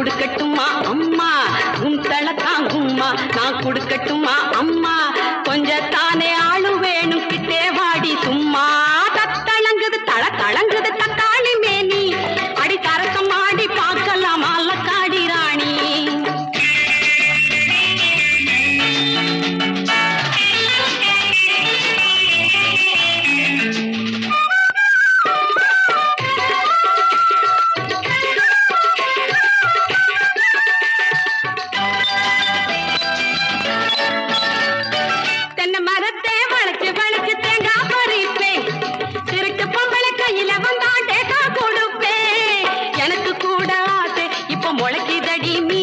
கொடுக்கட்டுமா அம்மா? உன் தலை தாங்கும்மா. நான் கொடுக்கட்டுமா அம்மா? கொஞ்சம் தானே தடி மீ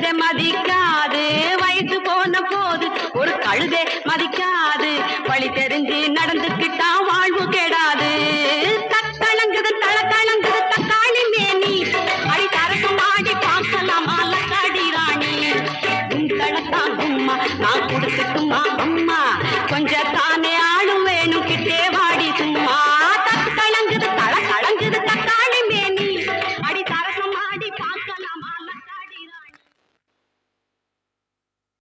கழுதை மதிக்காது. வயசு போன போது ஒரு கழுதை மதிக்காது. வழி தெரிஞ்சு நடந்துக்கிட்டா வாழ்வு